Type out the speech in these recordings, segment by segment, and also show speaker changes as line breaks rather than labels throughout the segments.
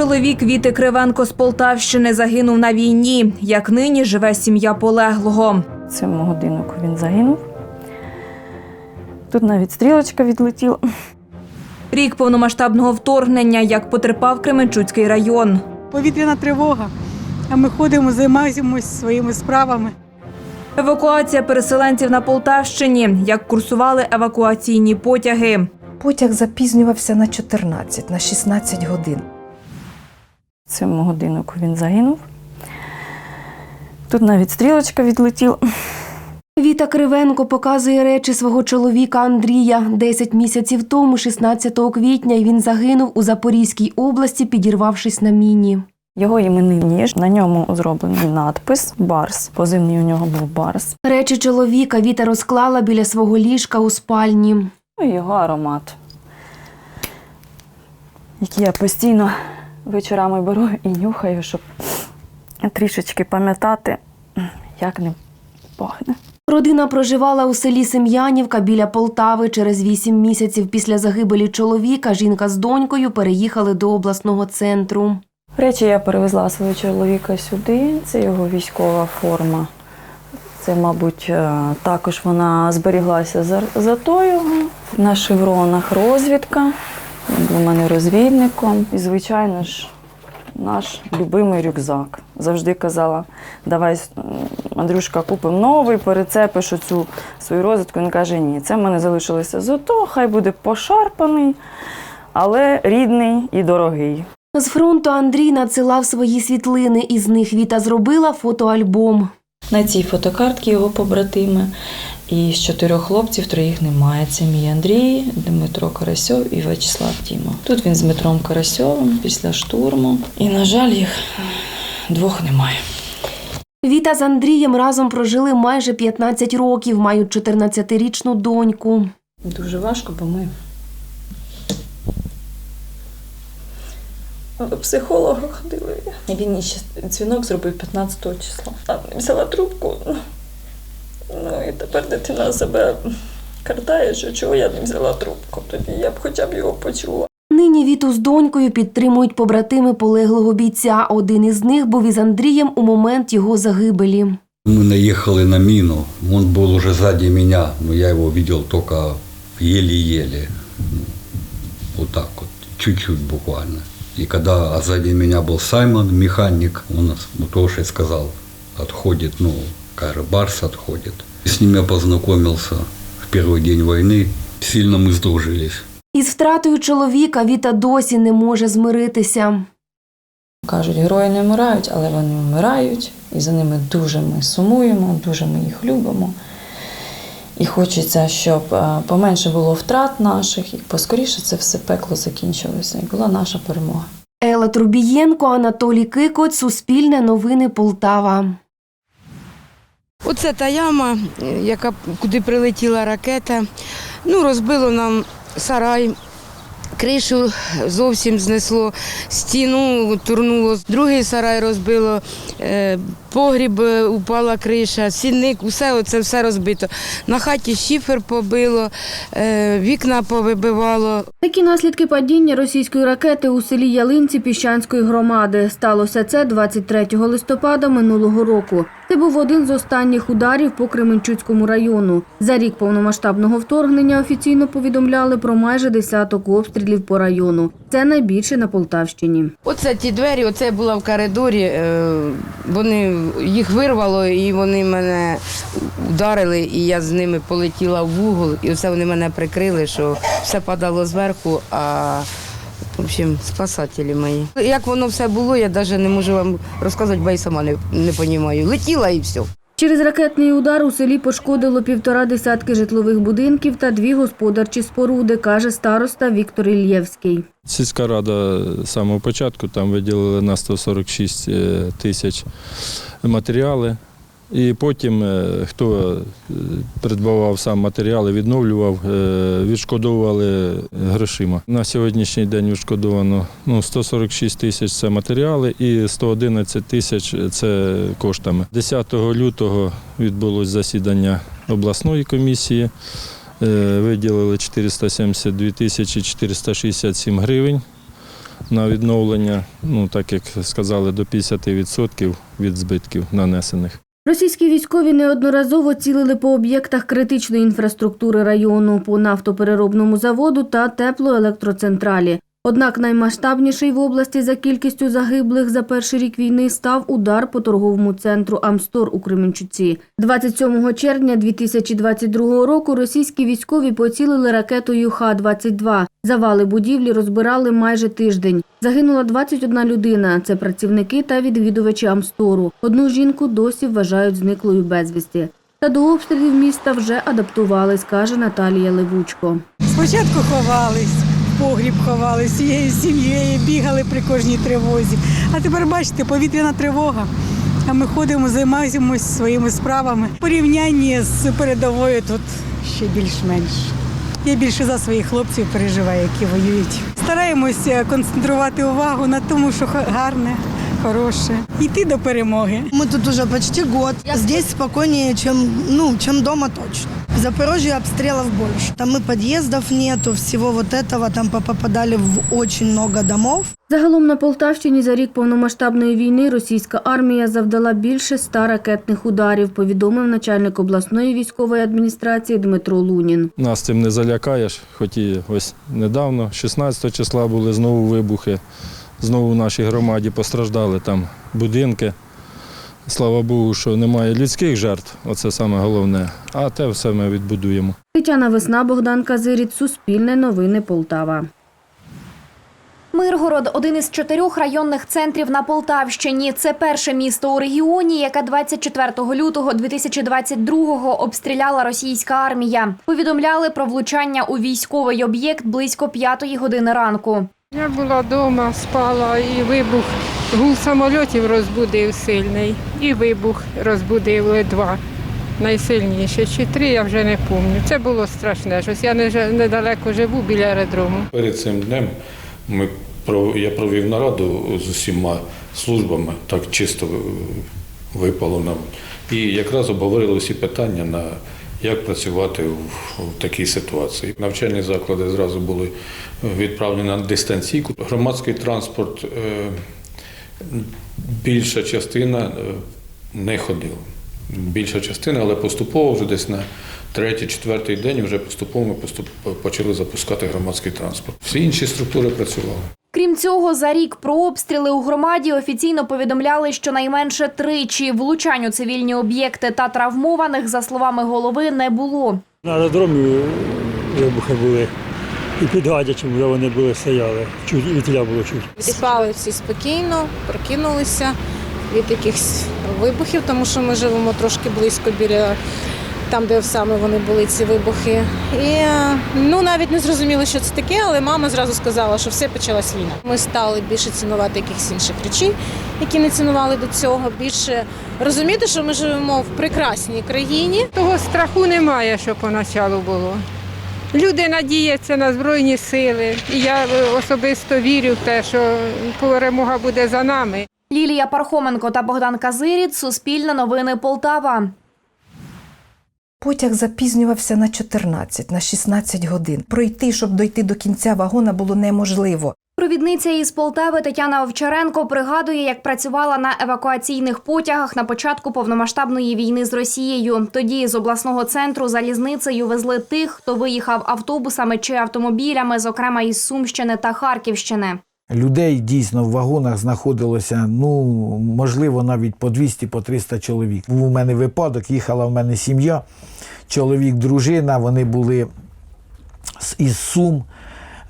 Чоловік Віти Кривенко з Полтавщини загинув на війні. Як нині живе сім'я полеглого.
В цьому годиннику він загинув. Тут навіть стрілочка відлетіла.
Рік повномасштабного вторгнення, як потерпав Кременчуцький район.
повітряна тривога. А ми ходимо, займаємося своїми справами.
Евакуація переселенців на Полтавщині, як курсували евакуаційні потяги.
Потяг запізнювався на 14, на 16 годин.
В цьому годиннику він загинув. Тут навіть стрілочка відлетіла.
Віта Кривенко показує речі свого чоловіка Андрія. Десять місяців тому, 16 квітня, він загинув у Запорізькій області, підірвавшись на міні.
Його іменний ніж. На ньому зроблений надпис Барс. Позивний у нього був Барс.
Речі чоловіка Віта розклала біля свого ліжка у спальні.
Ну його аромат, який я постійно вечорами беру і нюхаю, щоб трішечки пам'ятати, як ним пахне.
Родина проживала у селі Сем'янівка біля Полтави. Через вісім місяців після загибелі чоловіка жінка з донькою переїхали до обласного центру.
Речі я перевезла свого чоловіка сюди. Це його військова форма. Це, мабуть, е, також вона зберіглася за, за то його. На шевронах розвідка. Він був у мене розвідником. І, звичайно ж, наш любимий рюкзак. Завжди казала, давай, Андрюшка, купимо новий, перецепиш оцю свою розвідку. Він каже, ні, це в мене залишилося зато, хай буде пошарпаний, але рідний і дорогий.
З фронту Андрій надсилав свої світлини, із них Віта зробила фотоальбом.
На цій фотокартці його побратими. І з чотирьох хлопців троїх немає. Це мій Андрій, Дмитро Карасьов і Вячеслав Тімо. Тут він з Дмитром Карасьовим після штурму. І, на жаль, їх двох немає.
Віта з Андрієм разом прожили майже 15 років, мають 14-річну доньку.
Дуже важко, бо ми до психолога ходили. Він ще дзвінок зробив 15 числа. А не взяла трубку. Ну і тепер дитина себе картає, що чого я не взяла трубку. Тоді я б хоча б його почула.
Нині Віту з донькою підтримують побратими полеглого бійця. Один із них був із Андрієм у момент його загибелі.
Мы наехали на мину, он был уже сзади меня, но я его видел только еле-еле. Ну, Вот так вот, чуть-чуть буквально. И когда а сзади меня был Саймон, механик, он вот тоже сказал, отходит, ну, каже, Барс отходит. С ним я познакомился в первый день войны, сильно мы сдружились.
Із втратою чоловіка Віта досі не може змиритися.
Кажуть, герої не вмирають, але вони вмирають, і за ними дуже ми сумуємо, дуже ми їх любимо. І хочеться, щоб е, поменше було втрат наших, і поскоріше це все пекло закінчилося, і була наша перемога.
Елла Трубієнко, Анатолій Кикоць, Суспільне новини Полтава.
Оце та яма, е, яка куди прилетіла ракета. Ну, розбило нам сарай, кришу зовсім знесло, стіну турнуло, другий сарай розбило, е, погріб е, упала криша, сінник, усе оце все розбито. На хаті шифер побило, е, вікна повибивало.
Такі наслідки падіння російської ракети у селі Ялинці Піщанської громади. Сталося це 23 листопада минулого року. Це був один з останніх ударів по Кременчуцькому району. За рік повномасштабного вторгнення офіційно повідомляли про майже десяток обстрілів по району. Це найбільше на Полтавщині.
Оце ті двері, оце була в коридорі, е, вони їх вирвало і вони мене ударили, і я з ними полетіла в вугол, і оце вони мене прикрили, що все падало зверху, а в общем, спасателі мої. Як воно все було, я навіть не можу вам розказати, бо я сама не, не розумію. Летіла і все.
Через ракетний удар у селі пошкодило півтора десятки житлових будинків та дві господарчі споруди, каже староста Віктор Ільєвський.
Сільська рада з самого початку там виділили на 146 е, тисяч матеріали. І потім, е, хто е, придбавав сам матеріали, відновлював, е, відшкодовували грошима. На сьогоднішній день відшкодовано ну, 146 тисяч це матеріали і 111 тисяч це коштами. 10 лютого відбулось засідання обласної комісії. Виділили 472 тисячі 467 гривень на відновлення, ну так як сказали, до 50% від збитків нанесених.
Російські військові неодноразово цілили по об'єктах критичної інфраструктури району, по нафтопереробному заводу та теплоелектроцентралі. Однак наймасштабніший в області за кількістю загиблих за перший рік війни став удар по торговому центру Амстор у Кременчуці. 27 червня 2022 року російські військові поцілили ракетою Х-22. Завали будівлі розбирали майже тиждень. Загинула 21 людина. Це працівники та відвідувачі Амстору. Одну жінку досі вважають зниклою безвісті. Та до обстрілів міста вже адаптувались, каже Наталія Левучко.
Спочатку ховались, погріб ховались всією сім'єю, бігали при кожній тривозі. А тепер бачите, повітряна тривога. А ми ходимо, займаємося своїми справами. В порівнянні з передовою тут ще більш-менш. Я більше за своїх хлопців переживаю, які воюють. Стараємося концентрувати увагу на тому, що гарне, хороше. Йти до перемоги.
Мы тут уже почти год. Здесь спокойнее, чем, ну, чем дома точно. В Запорожье обстрелов больше. Там и подъездов нету, всего вот этого. Там попадали в очень много домов.
Загалом на Полтавщині за рік повномасштабної війни російська армія завдала більше ста ракетних ударів, повідомив начальник обласної військової адміністрації Дмитро Лунін.
Нас цим не залякаєш, хоч і ось недавно, 16 числа були знову вибухи. Знову в нашій громаді постраждали там будинки. Слава Богу, що немає людських жертв, оце саме головне. А те все ми відбудуємо.
Тетяна Весна, Богдан Казиріт, Суспільне новини Полтава.
Миргород один із чотирьох районних центрів на Полтавщині. Це перше місто у регіоні, яке 24 лютого 2022-го обстріляла російська армія. Повідомляли про влучання у військовий об'єкт близько п'ятої години ранку.
Я була вдома, спала і вибух. Гул самольотів розбудив сильний. І вибух розбудили два. Найсильніше. Чи три, я вже не пам'ятаю. Це було страшне. Щось я не, недалеко живу біля аеродрому.
Перед цим днем ми я провів нараду з усіма службами, так чисто випало нам. І якраз обговорили всі питання на як працювати в, в такій ситуації. Навчальні заклади зразу були відправлені на дистанційку. Громадський транспорт, е, більша частина е, не ходила. Більша частина, але поступово вже десь на третій, четвертий день вже поступово ми поступ... почали запускати громадський транспорт. Всі інші структури працювали.
Крім цього, за рік про обстріли у громаді офіційно повідомляли, що найменше тричі влучань у цивільні об'єкти та травмованих, за словами голови, не було.
На аеродромі вибухи були. І під Гадячем вже вони були стояли. Чуть і тіля було чуть.
Спали всі спокійно, прокинулися від якихось вибухів, тому що ми живемо трошки близько біля там, де саме вони були ці вибухи. І ну навіть не зрозуміли, що це таке, але мама зразу сказала, що все почалась війна. Ми стали більше цінувати якихось інших речей, які не цінували до цього. Більше розуміти, що ми живемо в прекрасній країні.
Того страху немає, що поначалу було. Люди надіються на Збройні сили. І я е, особисто вірю в те, що перемога буде за нами.
Лілія Пархоменко та Богдан Казиріт. Суспільне новини Полтава.
Потяг запізнювався на 14, на 16 годин. Пройти, щоб дойти до кінця вагона, було неможливо.
Провідниця із Полтави Тетяна Овчаренко пригадує, як працювала на евакуаційних потягах на початку повномасштабної війни з Росією. Тоді з обласного центру залізницею везли тих, хто виїхав автобусами чи автомобілями, зокрема із Сумщини та Харківщини.
Людей дійсно в вагонах знаходилося, ну можливо, навіть по 200 по 300 чоловік. Був у мене випадок, їхала в мене сім'я, чоловік, дружина, вони були із Сум.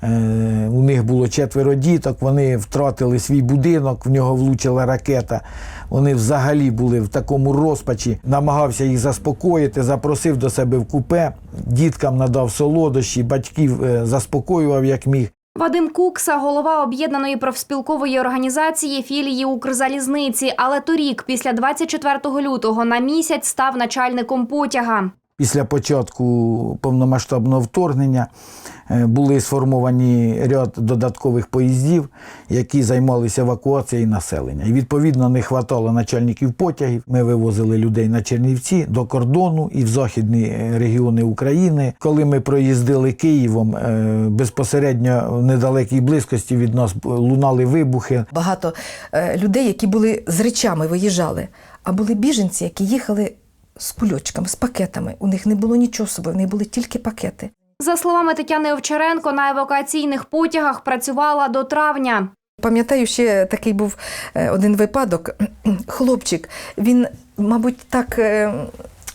Е, У них було четверо діток, вони втратили свій будинок, в нього влучила ракета. Вони взагалі були в такому розпачі. Намагався їх заспокоїти, запросив до себе в купе, діткам надав солодощі, батьків е, заспокоював як міг.
Вадим Кукса, голова об'єднаної профспілкової організації філії Укрзалізниці, але торік, після 24 лютого, на місяць став начальником потяга.
Після початку повномасштабного вторгнення е, були сформовані ряд додаткових поїздів, які займалися евакуацією населення. І відповідно не вистачало начальників потягів. Ми вивозили людей на Чернівці до кордону і в західні е, регіони України. Коли ми проїздили Києвом, е, безпосередньо в недалекій близькості від нас лунали вибухи.
Багато людей, які були з речами, виїжджали, а були біженці, які їхали з кульочками, з пакетами. У них не було нічого з собою, в них були тільки пакети.
За словами Тетяни Овчаренко, на евакуаційних потягах працювала до травня.
Пам'ятаю, ще такий був е, один випадок. Хлопчик, він, мабуть, так.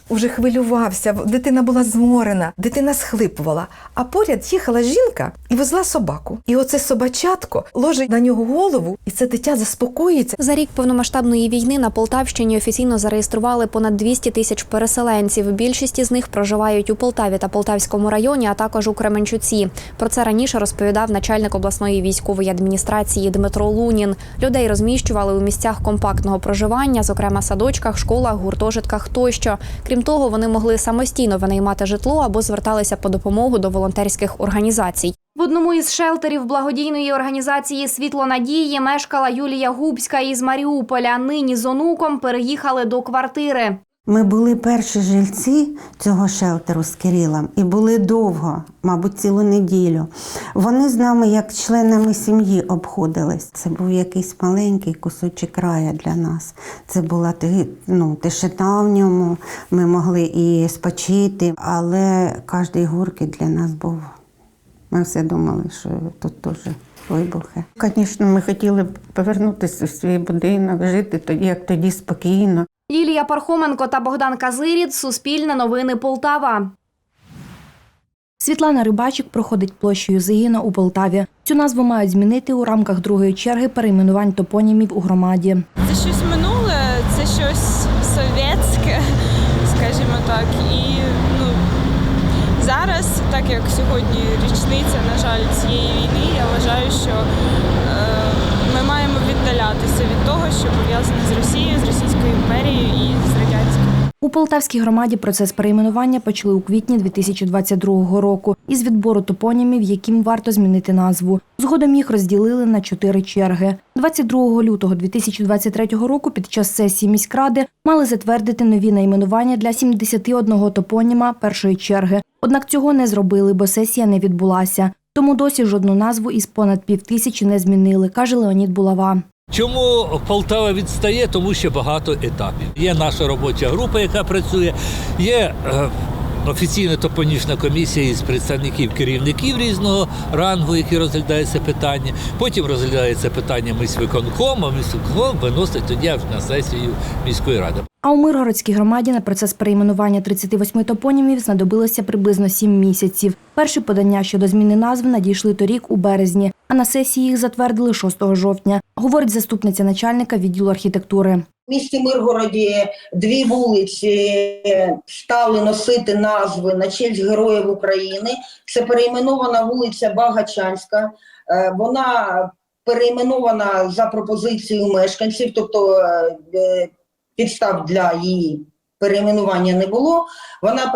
Уже хвилювався, дитина була зморена, дитина схлипувала. А поряд їхала жінка і везла собаку. І оце собачатко ложить на нього голову, і це дитя заспокоїться.
За рік повномасштабної війни на Полтавщині офіційно зареєстрували понад 200 тисяч переселенців. Більшість із них проживають у Полтаві та Полтавському районі, а також у Кременчуці. Про це раніше розповідав начальник обласної військової адміністрації Дмитро Лунін. Людей розміщували у місцях компактного проживання, зокрема садочках, школах, гуртожитках тощо. Крім того, вони могли самостійно винаймати житло або зверталися по допомогу до волонтерських організацій. В одному із шелтерів благодійної організації Світло надії мешкала Юлія Губська із Маріуполя. Нині з онуком переїхали до квартири.
Ми були перші жильці цього шелтеру з Кирилом і були довго, мабуть, цілу неділю. Вони з нами як членами сім'ї обходились. Це був якийсь маленький кусочок рая для нас. Це була ну, тишина в ньому. Ми могли і спочити, але кожний гуркіт для нас був. Ми все думали, що тут теж вибухи. Звісно, ми хотіли б повернутися в свій будинок, жити тоді, як тоді спокійно.
Лілія Пархоменко та Богдан Казиріт. Суспільне новини Полтава.
Світлана Рибачик проходить площею Зигіна у Полтаві. Цю назву мають змінити у рамках другої черги перейменувань топонімів у громаді.
Це щось минуле, це щось совєтське, скажімо так. І ну, зараз, так як сьогодні річниця, на жаль, цієї війни, я вважаю, що е, ми маємо віддалятися від того, що пов'язане з Росією, з Російською імперією і з радянською.
У Полтавській громаді процес перейменування почали у квітні 2022 року із відбору топонімів, яким варто змінити назву. Згодом їх розділили на чотири черги. 22 лютого 2023 року під час сесії міськради мали затвердити нові найменування для 71 топоніма першої черги. Однак цього не зробили, бо сесія не відбулася. Тому досі жодну назву із понад півтисячі не змінили, каже Леонід Булава.
Чому Полтава відстає? Тому що багато етапів. Є наша робоча група, яка працює, є офіційна топонічна комісія із представників керівників різного рангу, які розглядають це питання. Потім розглядається питання міськвиконком, а міськвиконком виносить тоді на сесію міської ради.
А у Миргородській громаді на процес перейменування 38 топонімів знадобилося приблизно 7 місяців. Перші подання щодо зміни назв надійшли торік у березні, а на сесії їх затвердили 6 жовтня, говорить заступниця начальника відділу архітектури.
В місті Миргороді дві вулиці стали носити назви на честь Героїв України. Це перейменована вулиця Багачанська. Е, Вона перейменована за пропозицією мешканців, тобто е, е, підстав для її перейменування не було. Вона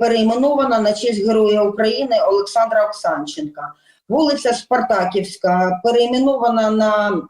перейменована на честь Героя України Олександра Оксанченка. Вулиця Спартаківська перейменована на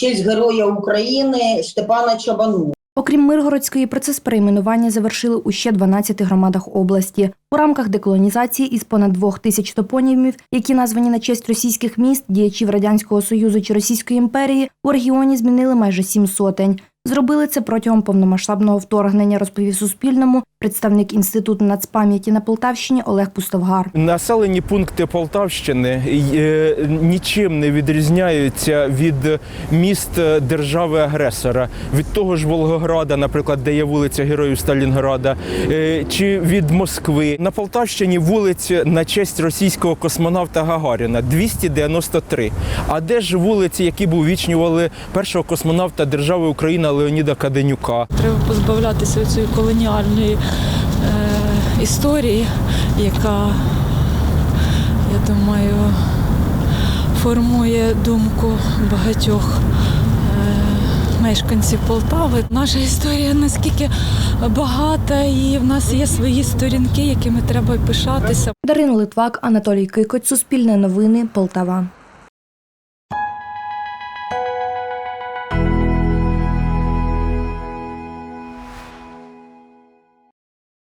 честь Героя України Степана Чабану.
Окрім Миргородської, процес перейменування завершили у ще 12 громадах області. У рамках деколонізації із понад двох тисяч топонімів, які названі на честь російських міст, діячів Радянського Союзу чи Російської імперії, у регіоні змінили майже сім сотень. Зробили це протягом повномасштабного вторгнення, розповів Суспільному представник Інституту нацпам'яті на Полтавщині Олег Пустовгар.
Населені пункти Полтавщини е, нічим не відрізняються від міст держави-агресора, від того ж Волгограда, наприклад, де є вулиця Героїв Сталінграда, е, чи від Москви. На Полтавщині вулиць на честь російського космонавта Гагаріна 293. А де ж вулиці, які б увічнювали першого космонавта держави Україна Леоніда Каденюка?
Треба позбавлятися цієї колоніальної е, історії, яка, я думаю, формує думку багатьох е, мешканців Полтави. Наша історія наскільки багата, і в нас є свої сторінки, якими треба пишатися.
Дарина Литвак, Анатолій Кикоць, Суспільне новини, Полтава.